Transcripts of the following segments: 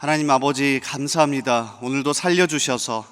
하나님 아버지 감사합니다. 오늘도 살려주셔서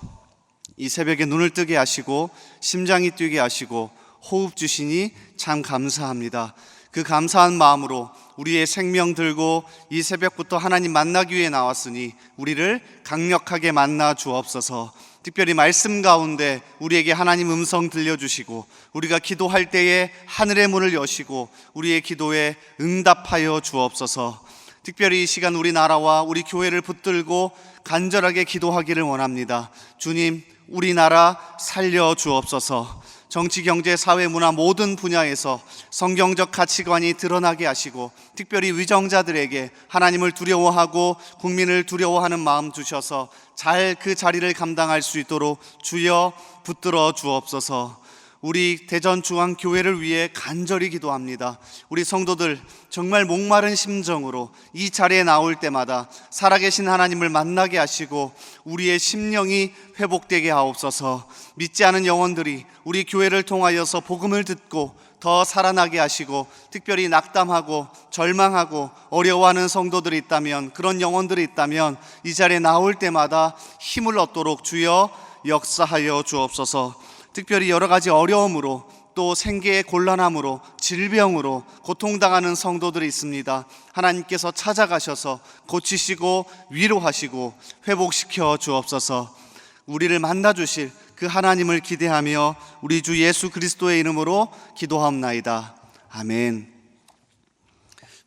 이 새벽에 눈을 뜨게 하시고 심장이 뛰게 하시고 호흡 주시니 참 감사합니다. 그 감사한 마음으로 우리의 생명 들고 이 새벽부터 하나님 만나기 위해 나왔으니 우리를 강력하게 만나 주옵소서. 특별히 말씀 가운데 우리에게 하나님 음성 들려주시고 우리가 기도할 때에 하늘의 문을 여시고 우리의 기도에 응답하여 주옵소서. 특별히 이 시간 우리나라와 우리 교회를 붙들고 간절하게 기도하기를 원합니다. 주님, 우리나라 살려 주옵소서. 정치, 경제, 사회, 문화 모든 분야에서 성경적 가치관이 드러나게 하시고 특별히 위정자들에게 하나님을 두려워하고 국민을 두려워하는 마음 주셔서 잘 그 자리를 감당할 수 있도록 주여 붙들어 주옵소서. 우리 대전 중앙 교회를 위해 간절히 기도합니다. 우리 성도들 정말 목마른 심정으로 이 자리에 나올 때마다 살아계신 하나님을 만나게 하시고 우리의 심령이 회복되게 하옵소서. 믿지 않은 영혼들이 우리 교회를 통하여서 복음을 듣고 더 살아나게 하시고 특별히 낙담하고 절망하고 어려워하는 성도들이 있다면 그런 영혼들이 있다면 이 자리에 나올 때마다 힘을 얻도록 주여 역사하여 주옵소서. 특별히 여러 가지 어려움으로 또 생계의 곤란함으로 질병으로 고통당하는 성도들이 있습니다. 하나님께서 찾아가셔서 고치시고 위로하시고 회복시켜 주옵소서. 우리를 만나 주실 그 하나님을 기대하며 우리 주 예수 그리스도의 이름으로 기도하옵나이다. 아멘.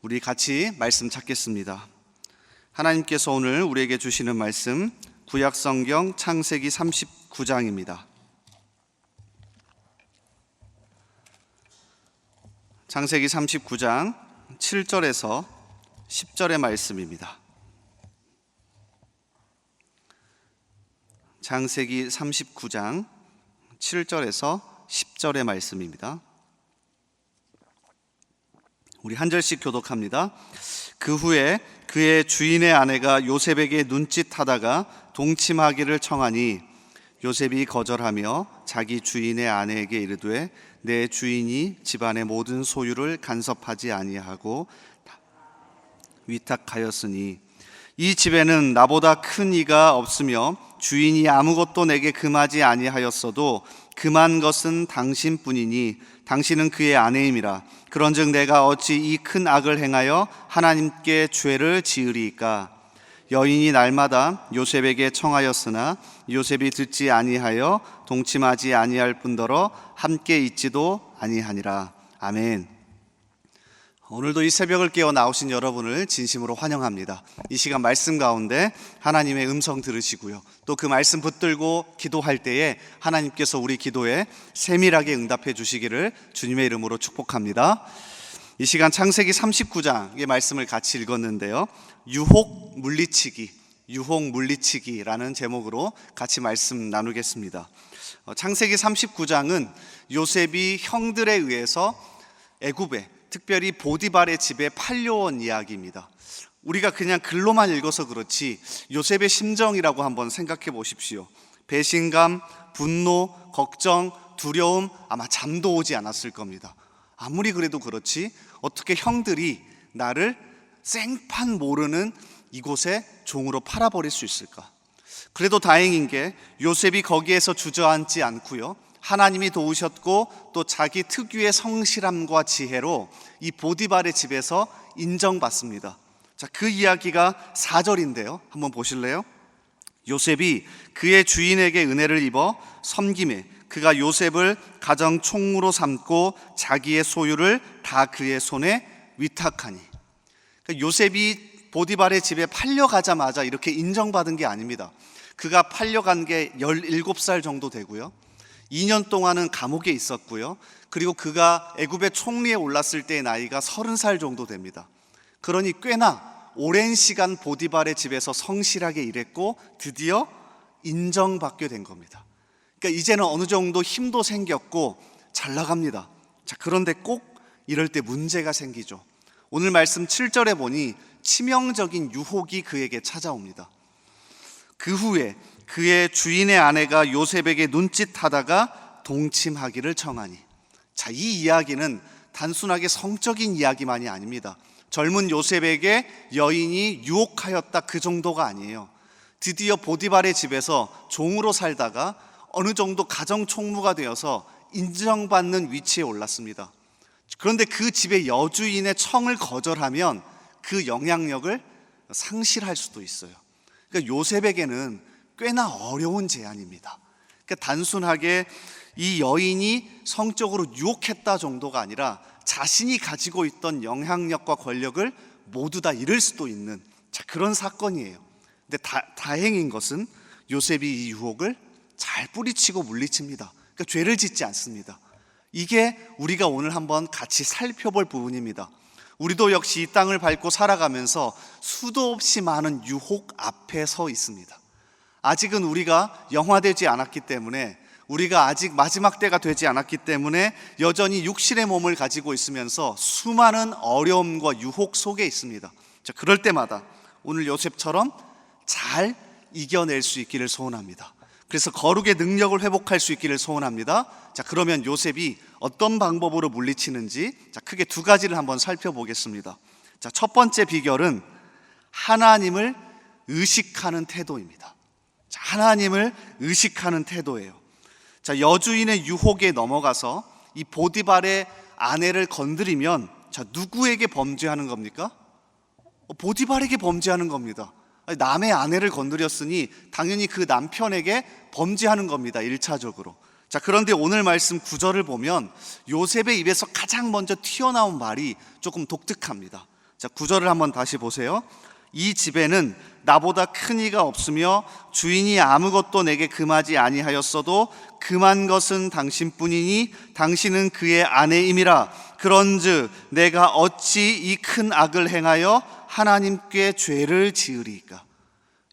우리 같이 말씀 찾겠습니다. 하나님께서 오늘 우리에게 주시는 말씀 구약 성경 창세기 39장입니다. 창세기 39장 7절에서 10절의 말씀입니다. 창세기 39장 7절에서 10절의 말씀입니다. 우리 한 절씩 교독합니다. 그 후에 그의 주인의 아내가 요셉에게 눈짓하다가 동침하기를 청하니 요셉이 거절하며 자기 주인의 아내에게 이르되 내 주인이 집안의 모든 소유를 간섭하지 아니하고 위탁하였으니 이 집에는 나보다 큰 이가 없으며 주인이 아무것도 내게 금하지 아니하였어도 금한 것은 당신뿐이니 당신은 그의 아내임이라. 그런즉 내가 어찌 이 큰 악을 행하여 하나님께 죄를 지으리이까 여인이 날마다 요셉에게 청하였으나 요셉이 듣지 아니하여 동침하지 아니할 뿐더러 함께 있지도 아니하니라. 아멘. 오늘도 이 새벽을 깨어 나오신 여러분을 진심으로 환영합니다. 이 시간 말씀 가운데 하나님의 음성 들으시고요. 또 그 말씀 붙들고 기도할 때에 하나님께서 우리 기도에 세밀하게 응답해 주시기를 주님의 이름으로 축복합니다. 이 시간 창세기 39장의 말씀을 같이 읽었는데요. 유혹 물리치기, 유혹 물리치기라는 제목으로 같이 말씀 나누겠습니다. 어, 창세기 39장은 요셉이 형들에 의해서 애굽에 특별히 보디발의 집에 팔려온 이야기입니다. 우리가 그냥 글로만 읽어서 그렇지 요셉의 심정이라고 한번 생각해 보십시오. 배신감, 분노, 걱정, 두려움 아마 잠도 오지 않았을 겁니다. 아무리 그래도 그렇지 어떻게 형들이 나를 생판 모르는 이곳에 종으로 팔아버릴 수 있을까? 그래도 다행인 게 요셉이 거기에서 주저앉지 않고요. 하나님이 도우셨고 또 자기 특유의 성실함과 지혜로 이 보디발의 집에서 인정받습니다. 자, 그 이야기가 4절인데요. 한번 보실래요? 요셉이 그의 주인에게 은혜를 입어 섬김에 그가 요셉을 가정 총무로 삼고 자기의 소유를 다 그의 손에 위탁하니. 그러니까 요셉이 보디발의 집에 팔려가자마자 이렇게 인정받은 게 아닙니다. 그가 팔려간 게 17살 정도 되고요. 2년 동안은 감옥에 있었고요. 그리고 그가 애굽의 총리에 올랐을 때의 나이가 30살 정도 됩니다. 그러니 꽤나 오랜 시간 보디발의 집에서 성실하게 일했고 드디어 인정받게 된 겁니다. 그러니까 이제는 어느 정도 힘도 생겼고 잘 나갑니다. 자, 그런데 꼭 이럴 때 문제가 생기죠. 오늘 말씀 7절에 보니 치명적인 유혹이 그에게 찾아옵니다. 그 후에 그의 주인의 아내가 요셉에게 눈짓하다가 동침하기를 청하니. 자, 이 이야기는 단순하게 성적인 이야기만이 아닙니다. 젊은 요셉에게 여인이 유혹하였다 그 정도가 아니에요. 드디어 보디발의 집에서 종으로 살다가 어느 정도 가정 총무가 되어서 인정받는 위치에 올랐습니다. 그런데 그 집의 여주인의 청을 거절하면 그 영향력을 상실할 수도 있어요. 그러니까 요셉에게는 꽤나 어려운 제안입니다. 그러니까 단순하게 이 여인이 성적으로 유혹했다 정도가 아니라 자신이 가지고 있던 영향력과 권력을 모두 다 잃을 수도 있는 자, 그런 사건이에요. 근데 다, 다행인 것은 요셉이 이 유혹을 잘 뿌리치고 물리칩니다. 그러니까 죄를 짓지 않습니다. 이게 우리가 오늘 한번 같이 살펴볼 부분입니다. 우리도 역시 이 땅을 밟고 살아가면서 수도 없이 많은 유혹 앞에 서 있습니다. 아직은 우리가 영화되지 않았기 때문에 우리가 아직 마지막 때가 되지 않았기 때문에 여전히 육신의 몸을 가지고 있으면서 수많은 어려움과 유혹 속에 있습니다. 자, 그럴 때마다 오늘 요셉처럼 잘 이겨낼 수 있기를 소원합니다. 그래서 거룩의 능력을 회복할 수 있기를 소원합니다. 자, 그러면 요셉이 어떤 방법으로 물리치는지 자, 크게 두 가지를 한번 살펴보겠습니다. 자, 첫 번째 비결은 하나님을 의식하는 태도입니다. 자, 하나님을 의식하는 태도예요. 자, 여주인의 유혹에 넘어가서 이 보디발의 아내를 건드리면 자, 누구에게 범죄하는 겁니까? 어, 보디발에게 범죄하는 겁니다. 남의 아내를 건드렸으니 당연히 그 남편에게 범죄하는 겁니다. 1차적으로. 자, 그런데 오늘 말씀 구절을 보면 요셉의 입에서 가장 먼저 튀어나온 말이 조금 독특합니다. 자, 구절을 한번 다시 보세요. 이 집에는 나보다 큰 이가 없으며 주인이 아무것도 내게 금하지 아니하였어도 금한 것은 당신뿐이니 당신은 그의 아내임이라 그런즉 내가 어찌 이 큰 악을 행하여 하나님께 죄를 지으리까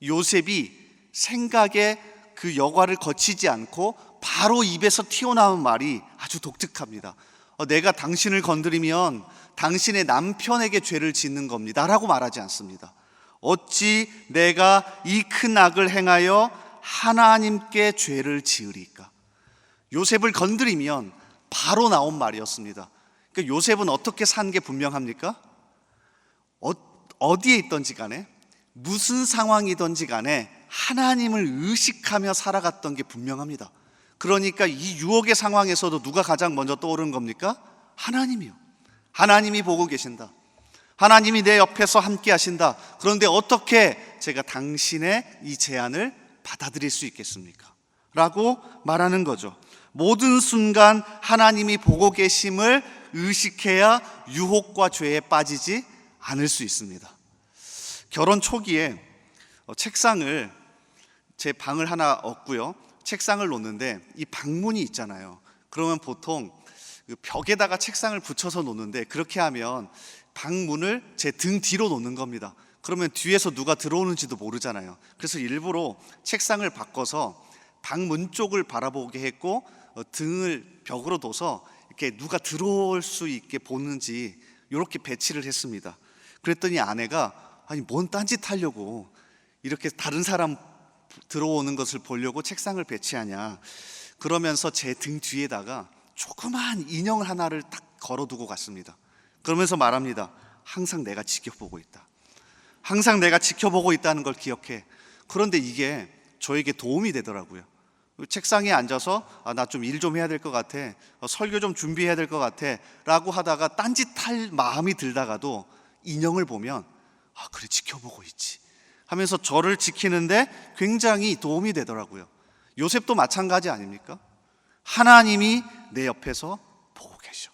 요셉이 생각에 그 여과를 거치지 않고 바로 입에서 튀어나온 말이 아주 독특합니다. 어, 내가 당신을 건드리면 당신의 남편에게 죄를 짓는 겁니다 라고 말하지 않습니다. 어찌 내가 이 큰 악을 행하여 하나님께 죄를 지으리까? 요셉을 건드리면 바로 나온 말이었습니다. 그러니까 요셉은 어떻게 산 게 분명합니까? 어, 어디에 있던지 간에 무슨 상황이든지 간에 하나님을 의식하며 살아갔던 게 분명합니다. 그러니까 이 유혹의 상황에서도 누가 가장 먼저 떠오르는 겁니까? 하나님이요. 하나님이 보고 계신다. 하나님이 내 옆에서 함께 하신다. 그런데 어떻게 제가 당신의 이 제안을 받아들일 수 있겠습니까? 라고 말하는 거죠. 모든 순간 하나님이 보고 계심을 의식해야 유혹과 죄에 빠지지 않을 수 있습니다. 결혼 초기에 어, 책상을 제 방을 하나 얻고요. 책상을 놓는데 이 방문이 있잖아요. 그러면 보통 그 벽에다가 책상을 붙여서 놓는데 그렇게 하면 방문을 제 등 뒤로 놓는 겁니다. 그러면 뒤에서 누가 들어오는지도 모르잖아요. 그래서 일부러 책상을 바꿔서 방문 쪽을 바라보게 했고 어, 등을 벽으로 둬서 이렇게 누가 들어올 수 있게 보는지 이렇게 배치를 했습니다. 그랬더니 아내가 아니 뭔 딴짓 하려고 이렇게 다른 사람 들어오는 것을 보려고 책상을 배치하냐 그러면서 제 등 뒤에다가 조그마한 인형 하나를 딱 걸어두고 갔습니다. 그러면서 말합니다. 항상 내가 지켜보고 있다. 항상 내가 지켜보고 있다는 걸 기억해. 그런데 이게 저에게 도움이 되더라고요. 책상에 앉아서 아, 나 좀 일 좀 해야 될 것 같아. 어, 설교 좀 준비해야 될 것 같아. 라고 하다가 딴짓할 마음이 들다가도 인형을 보면 아, 그래, 지켜보고 있지. 하면서 저를 지키는데 굉장히 도움이 되더라고요. 요셉도 마찬가지 아닙니까? 하나님이 내 옆에서 보고 계셔.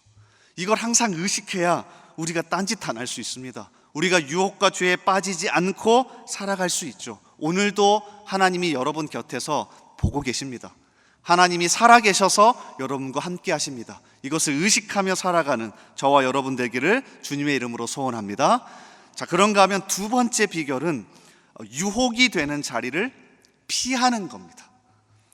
이걸 항상 의식해야 우리가 딴짓 안 할 수 있습니다. 우리가 유혹과 죄에 빠지지 않고 살아갈 수 있죠. 오늘도 하나님이 여러분 곁에서 보고 계십니다. 하나님이 살아 계셔서 여러분과 함께 하십니다. 이것을 의식하며 살아가는 저와 여러분 되기를 주님의 이름으로 소원합니다. 자, 그런가 하면 두 번째 비결은 유혹이 되는 자리를 피하는 겁니다.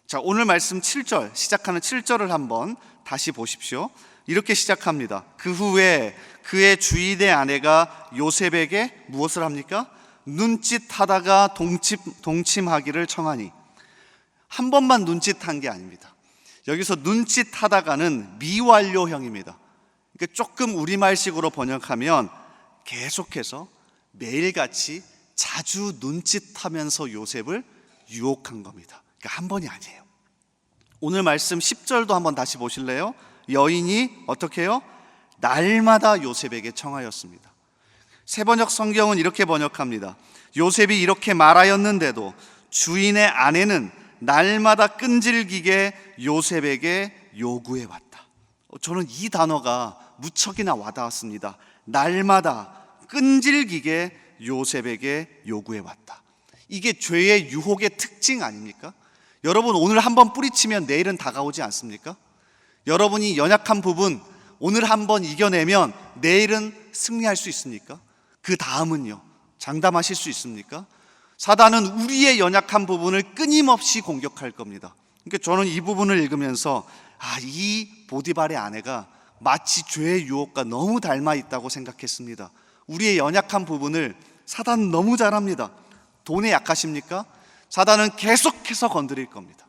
자, 오늘 말씀 7절, 시작하는 7절을 한번 다시 보십시오. 이렇게 시작합니다. 그 후에 그의 주인의 아내가 요셉에게 무엇을 합니까? 눈짓하다가 동침, 동침하기를 청하니 한 번만 눈짓한 게 아닙니다. 여기서 눈짓하다가는 미완료형입니다. 그러니까 조금 우리말식으로 번역하면 계속해서 매일같이 자주 눈짓하면서 요셉을 유혹한 겁니다. 그러니까 한 번이 아니에요. 오늘 말씀 10절도 한번 다시 보실래요? 여인이 어떻게 해요? 날마다 요셉에게 청하였습니다. 세 번역 성경은 이렇게 번역합니다. 요셉이 이렇게 말하였는데도 주인의 아내는 날마다 끈질기게 요셉에게 요구해 왔다. 어, 저는 이 단어가 무척이나 와닿았습니다. 날마다 끈질기게 요셉에게 요구해 왔다. 이게 죄의 유혹의 특징 아닙니까? 여러분 오늘 한번 뿌리치면 내일은 다가오지 않습니까? 여러분이 연약한 부분 오늘 한번 이겨내면 내일은 승리할 수 있습니까? 그 다음은요. 장담하실 수 있습니까? 사단은 우리의 연약한 부분을 끊임없이 공격할 겁니다. 그러니까 저는 이 부분을 읽으면서 아, 이 보디발의 아내가 마치 죄의 유혹과 너무 닮아 있다고 생각했습니다. 우리의 연약한 부분을 사단 너무 잘합니다. 돈에 약하십니까? 사단은 계속해서 건드릴 겁니다.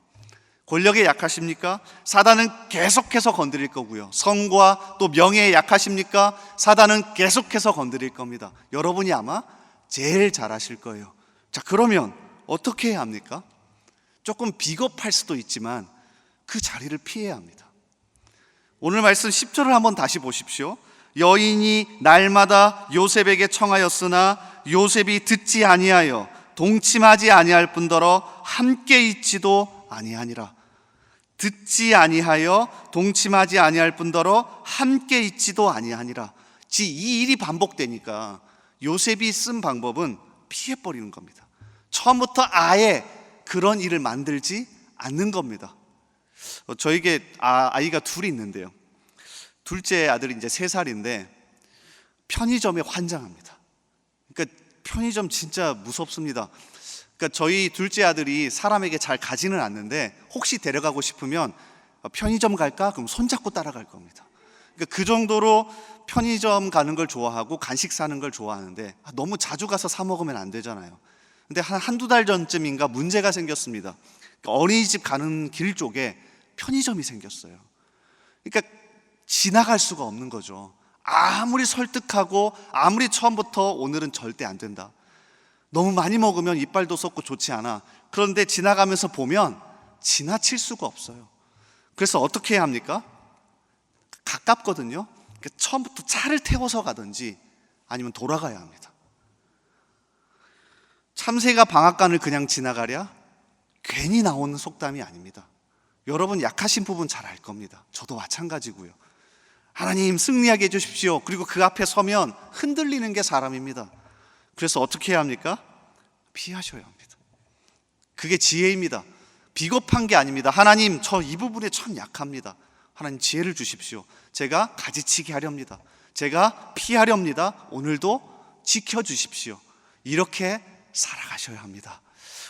권력에 약하십니까? 사단은 계속해서 건드릴 거고요. 성과 또 명예에 약하십니까? 사단은 계속해서 건드릴 겁니다. 여러분이 아마 제일 잘하실 거예요. 자, 그러면 어떻게 해야 합니까? 조금 비겁할 수도 있지만 그 자리를 피해야 합니다. 오늘 말씀 10절을 한번 다시 보십시오. 여인이 날마다 요셉에게 청하였으나 요셉이 듣지 아니하여 동침하지 아니할 뿐더러 함께 있지도 아니하니라. 듣지 아니하여 동침하지 아니할 뿐더러 함께 있지도 아니하니라. 지 이 일이 반복되니까 요셉이 쓴 방법은 피해 버리는 겁니다. 처음부터 아예 그런 일을 만들지 않는 겁니다. 어, 저에게 아, 아이가 둘이 있는데요. 둘째 아들이 이제 세 살인데 편의점에 환장합니다. 그러니까 편의점 진짜 무섭습니다. 그러니까 저희 둘째 아들이 사람에게 잘 가지는 않는데 혹시 데려가고 싶으면 편의점 갈까? 그럼 손잡고 따라갈 겁니다. 그러니까 그 정도로 편의점 가는 걸 좋아하고 간식 사는 걸 좋아하는데 아, 너무 자주 가서 사 먹으면 안 되잖아요. 근데 한 한두 달 전쯤인가 문제가 생겼습니다. 그러니까 어린이집 가는 길 쪽에 편의점이 생겼어요. 그러니까 지나갈 수가 없는 거죠. 아무리 설득하고 아무리 처음부터 오늘은 절대 안 된다. 너무 많이 먹으면 이빨도 썩고 좋지 않아. 그런데 지나가면서 보면 지나칠 수가 없어요. 그래서 어떻게 해야 합니까? 가깝거든요. 그러니까 처음부터 차를 태워서 가든지 아니면 돌아가야 합니다. 참새가 방앗간을 그냥 지나가랴? 괜히 나오는 속담이 아닙니다. 여러분 약하신 부분 잘 알 겁니다. 저도 마찬가지고요. 하나님 승리하게 해주십시오. 그리고 그 앞에 서면 흔들리는 게 사람입니다. 그래서 어떻게 해야 합니까? 피하셔야 합니다. 그게 지혜입니다. 비겁한 게 아닙니다. 하나님, 저 이 부분에 참 약합니다. 하나님 지혜를 주십시오. 제가 가지치기 하렵니다. 제가 피하렵니다. 오늘도 지켜주십시오. 이렇게 살아가셔야 합니다.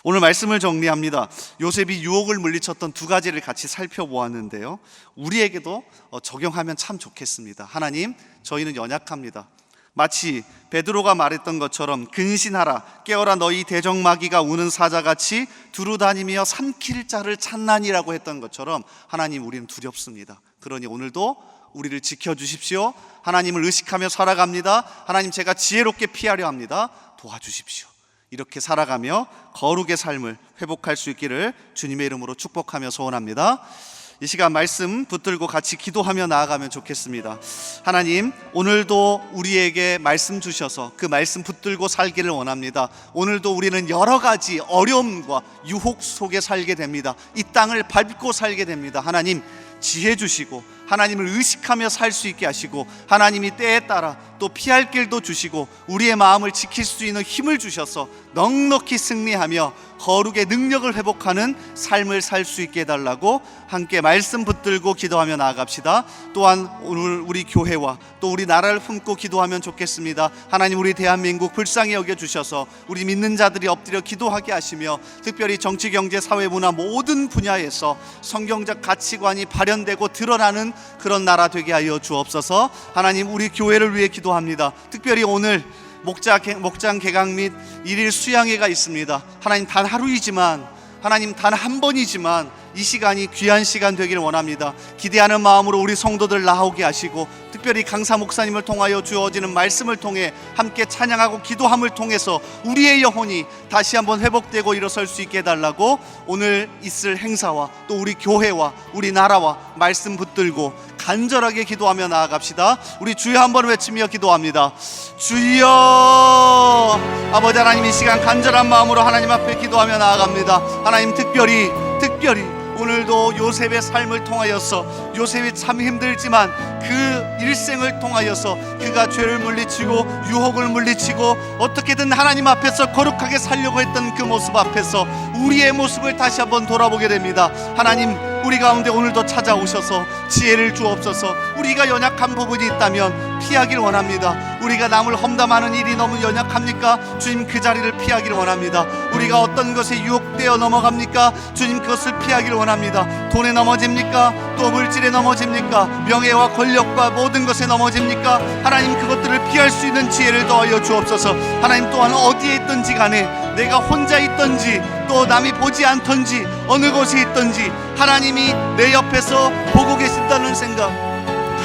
오늘 말씀을 정리합니다. 요셉이 유혹을 물리쳤던 두 가지를 같이 살펴보았는데요. 우리에게도 어, 적용하면 참 좋겠습니다. 하나님, 저희는 연약합니다. 마치 베드로가 말했던 것처럼 근신하라 깨어라 너희 대적마귀가 우는 사자같이 두루다니며 삼킬 자를 찾나니라고 했던 것처럼 하나님 우리는 두렵습니다. 그러니 오늘도 우리를 지켜 주십시오. 하나님을 의식하며 살아갑니다. 하나님 제가 지혜롭게 피하려 합니다. 도와주십시오. 이렇게 살아가며 거룩의 삶을 회복할 수 있기를 주님의 이름으로 축복하며 소원합니다. 이 시간 말씀 붙들고 같이 기도하며 나아가면 좋겠습니다. 하나님, 오늘도 우리에게 말씀 주셔서 그 말씀 붙들고 살기를 원합니다. 오늘도 우리는 여러 가지 어려움과 유혹 속에 살게 됩니다. 이 땅을 밟고 살게 됩니다. 하나님, 지혜 주시고 하나님을 의식하며 살 수 있게 하시고 하나님이 때에 따라 또 피할 길도 주시고 우리의 마음을 지킬 수 있는 힘을 주셔서 넉넉히 승리하며 거룩의 능력을 회복하는 삶을 살 수 있게 해달라고 함께 말씀 붙들고 기도하며 나아갑시다. 또한 오늘 우리 교회와 또 우리 나라를 품고 기도하면 좋겠습니다. 하나님 우리 대한민국 불쌍히 여겨 주셔서 우리 믿는 자들이 엎드려 기도하게 하시며 특별히 정치, 경제, 사회, 문화 모든 분야에서 성경적 가치관이 발현되고 드러나는 그런 나라 되게 하여 주옵소서. 하나님 우리 교회를 위해 기도합니다. 특별히 오늘 목자, 목장 개강 및 일일 수양회가 있습니다. 하나님 단 하루이지만 하나님 단 한 번이지만 이 시간이 귀한 시간 되길 원합니다. 기대하는 마음으로 우리 성도들 나오게 하시고 특별히 강사 목사님을 통하여 주어지는 말씀을 통해 함께 찬양하고 기도함을 통해서 우리의 영혼이 다시 한번 회복되고 일어설 수 있게 해달라고 오늘 있을 행사와 또 우리 교회와 우리 나라와 말씀 붙들고 간절하게 기도하며 나아갑시다. 우리 주여 한번 외치며 기도합니다. 주여 아버지 하나님 이 시간 간절한 마음으로 하나님 앞에 기도하며 나아갑니다. 하나님 특별히 특별히 오늘도 요셉의 삶을 통하여서 요셉이 참 힘들지만 그 일생을 통하여서 그가 죄를 물리치고 유혹을 물리치고 어떻게든 하나님 앞에서 거룩하게 살려고 했던 그 모습 앞에서 우리의 모습을 다시 한번 돌아보게 됩니다. 하나님 우리 가운데 오늘도 찾아오셔서 지혜를 주옵소서. 우리가 연약한 부분이 있다면 피하길 원합니다. 우리가 남을 험담하는 일이 너무 연약합니까? 주님 그 자리를 피하길 원합니다. 우리가 어떤 것에 유혹되어 넘어갑니까? 주님 그것을 피하길 원합니다. 돈에 넘어집니까? 또 물질에 넘어집니까? 명예와 권력과 모든 것에 넘어집니까? 하나님 그것들을 피할 수 있는 지혜를 더하여 주옵소서. 하나님 또한 어디에 있든지 간에 내가 혼자 있든지 또 남이 보지 않던지 어느 곳에 있든지 하나님이 내 옆에서 보고 계신다는 생각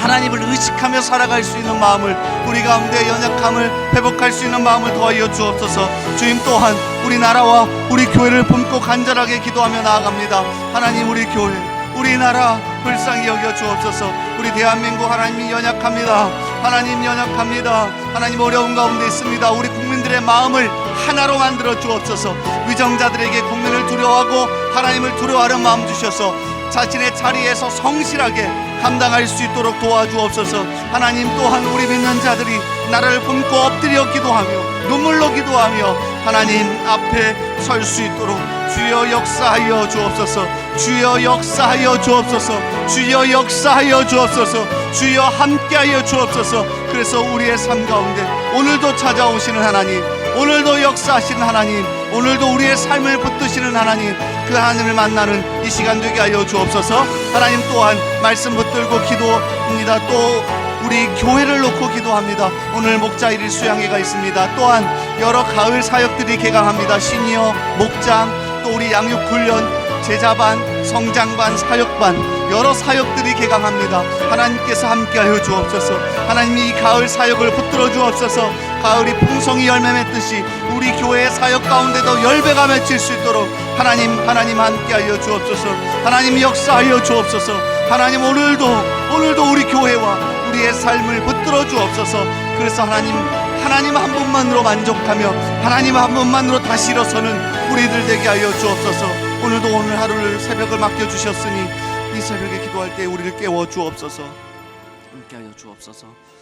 하나님을 의식하며 살아갈 수 있는 마음을 우리 가운데 연약함을 회복할 수 있는 마음을 더하여 주옵소서. 주님 또한 우리 나라와 우리 교회를 품고 간절하게 기도하며 나아갑니다. 하나님 우리 교회 우리나라 불쌍히 여겨 주옵소서. 우리 대한민국 하나님이 연약합니다. 하나님 연약합니다. 하나님 어려운 가운데 있습니다. 우리 국민들의 마음을 하나로 만들어 주옵소서. 위정자들에게 국민을 두려워하고 하나님을 두려워하는 마음 주셔서 자신의 자리에서 성실하게 감당할 수 있도록 도와주옵소서. 하나님 또한 우리 믿는 자들이 나라를 품고 엎드려 기도하며 눈물로 기도하며 하나님 앞에 설 수 있도록 주여 역사하여 주옵소서. 주여 역사하여 주옵소서. 주여 역사하여 주옵소서. 주여 함께하여 주옵소서. 그래서 우리의 삶 가운데 오늘도 찾아오시는 하나님 오늘도 역사하시는 하나님 오늘도 우리의 삶을 붙드시는 하나님 그 하나님을 만나는 이 시간 되게 하여 주옵소서 하나님 또한 말씀 붙들고 기도합니다 또 우리 교회를 놓고 기도합니다 오늘 목자일일 수양회가 있습니다 또한 여러 가을 사역들이 개강합니다 시니어 목장 또 우리 양육 훈련 제자반, 성장반, 사역반 여러 사역들이 개강합니다. 하나님께서 함께하여 주옵소서. 하나님이 이 가을 사역을 붙들어 주옵소서. 가을이 풍성히 열매 맺듯이 우리 교회의 사역 가운데도 열배가 맺힐 수 있도록 하나님 하나님 함께하여 주옵소서. 하나님 역사하여 주옵소서. 하나님 오늘도 오늘도 우리 교회와 우리의 삶을 붙들어 주옵소서. 그래서 하나님 하나님 한 분만으로 만족하며 하나님 한 분만으로 다시 일어서는 우리들 되게 하여 주옵소서. 오늘도 오늘 하루를 새벽을 맡겨 주셨으니 이 새벽에 기도할 때 우리를 깨워 주옵소서. 함께하여 주옵소서.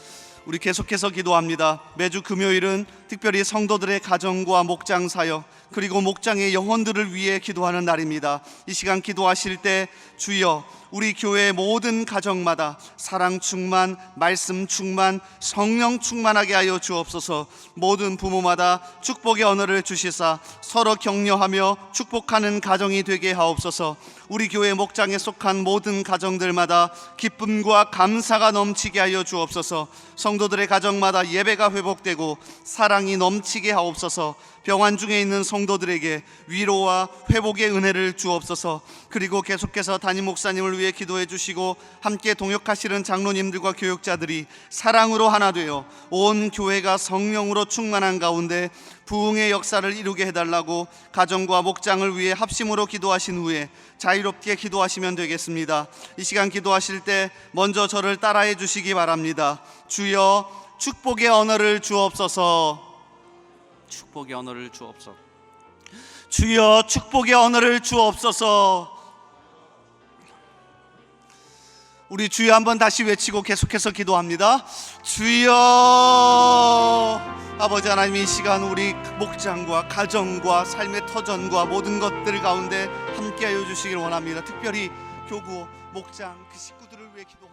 우리 계속해서 기도합니다. 매주 금요일은 특별히 성도들의 가정과 목장 사역 그리고 목장의 영혼들을 위해 기도하는 날입니다. 이 시간 기도하실 때 주여 우리 교회 모든 가정마다 사랑 충만, 말씀 충만, 성령 충만하게 하여 주옵소서. 모든 부모마다 축복의 언어를 주시사 서로 격려하며 축복하는 가정이 되게 하옵소서. 우리 교회 목장에 속한 모든 가정들마다 기쁨과 감사가 넘치게 하여 주옵소서. 성도들의 가정마다 예배가 회복되고 사랑 이 넘치게 하옵소서. 병환 중에 있는 성도들에게 위로와 회복의 은혜를 주옵소서. 그리고 계속해서 담임 목사님을 위해 기도해 주시고 함께 동역하시는 장로님들과 교육자들이 사랑으로 하나 되어 온 교회가 성령으로 충만한 가운데 부흥의 역사를 이루게 해달라고 가정과 목장을 위해 합심으로 기도하신 후에 자유롭게 기도하시면 되겠습니다. 이 시간 기도하실 때 먼저 저를 따라해 주시기 바랍니다. 주여 축복의 언어를 주옵소서. 축복의 언어를 주옵소서. 주여 축복의 언어를 주옵소서. 우리 주여 한번 다시 외치고 계속해서 기도합니다. 주여 아버지 하나님 이 시간 우리 목장과 가정과 삶의 터전과 모든 것들 가운데 함께하여 주시길 원합니다. 특별히 교구 목장 그 식구들을 위해 기도합니다.